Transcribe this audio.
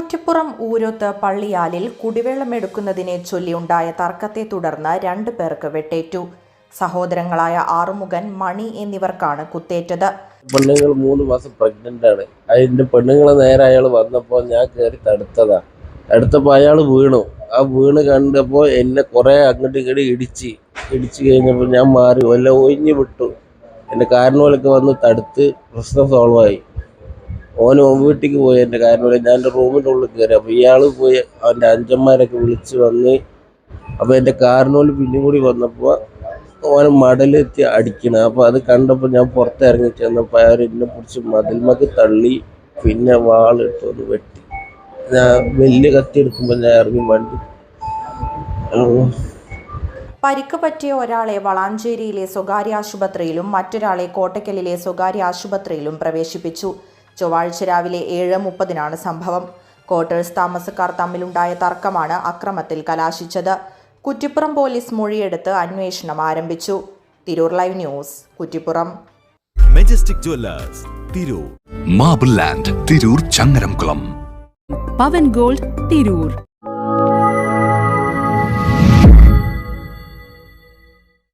കുറ്റിപ്പുറം ഊരോത്ത് പള്ളിയാലിൽ കുടിവെള്ളമെടുക്കുന്നതിനെ ചൊല്ലിയുണ്ടായ തർക്കത്തെ തുടർന്ന് രണ്ടു പേർക്ക് വെട്ടേറ്റു. സഹോദരങ്ങളായ ആറുമുഖൻ മണി എന്നിവർക്കാണ് കുത്തേറ്റത്. പെണ്ണുങ്ങൾ മൂന്ന് മാസം പ്രഗ്നന്റ് ആണ്. അതിന്റെ പെണ്ണുങ്ങളെ നേരെ അയാൾ വന്നപ്പോൾ ഞാൻ കയറി തടുത്തതാ. അടുത്തപ്പോ അയാൾ വീണു. ആ വീണ് കണ്ടപ്പോൾ എന്നെ കുറെ അങ്ങോട്ട് ഇങ്ങോട്ട് ഇടിച്ച് ഇടിച്ച് കഴിഞ്ഞപ്പോൾ ഞാൻ മാറി. വല്ല ഒഴിഞ്ഞു വിട്ടു. എന്റെ കാരണവലൊക്കെ വന്ന് തടുത്ത് പ്രശ്നം സോൾവ് ആയി. ഓന് ഓൻ വീട്ടിക്ക് പോയി എന്റെ പറയും ഞാൻ എന്റെ റൂമിന്റെ ഉള്ളിൽ കയറി അപ്പോൾ ഇയാൾ പോയി അവന്റെ അഞ്ചന്മാരൊക്കെ വിളിച്ച് വന്ന് അപ്പോൾ എന്റെ കാരണവൽ പിന്നെയും കൂടി വന്നപ്പോൾ ഓന് മടലെത്തി അടിക്കണം. അപ്പോൾ അത് കണ്ടപ്പോൾ ഞാൻ പുറത്തിറങ്ങി ചെന്നപ്പോൾ അയാൾ എന്നെ പിടിച്ച് മതിൽമക്ക് തള്ളി പിന്നെ വാളിട്ട് ഒന്ന് വെട്ടി. ഞാൻ വലിയ കത്തി എടുക്കുമ്പോൾ ഞാൻ ഇറങ്ങി വണ്ടി. പരിക്ക് പറ്റിയ ഒരാളെ വളാഞ്ചേരിയിലെ സ്വകാര്യ ആശുപത്രിയിലും മറ്റൊരാളെ കോട്ടയ്ക്കലിലെ സ്വകാര്യ ആശുപത്രിയിലും പ്രവേശിപ്പിച്ചു. ചൊവ്വാഴ്ച രാവിലെ ഏഴ് മുപ്പതിനാണ് സംഭവം. ക്വാർട്ടേഴ്സ് താമസക്കാർ തമ്മിലുണ്ടായ തർക്കമാണ് അക്രമത്തിൽ കലാശിച്ചത്. കുറ്റിപ്പുറം പോലീസ് മൊഴിയെടുത്ത് അന്വേഷണം ആരംഭിച്ചു. Tirur Live News Kuttippuram. Majestic Jewellers Tirur. Marble Land Tirur Changaramkulam. Pavan Gold Tirur.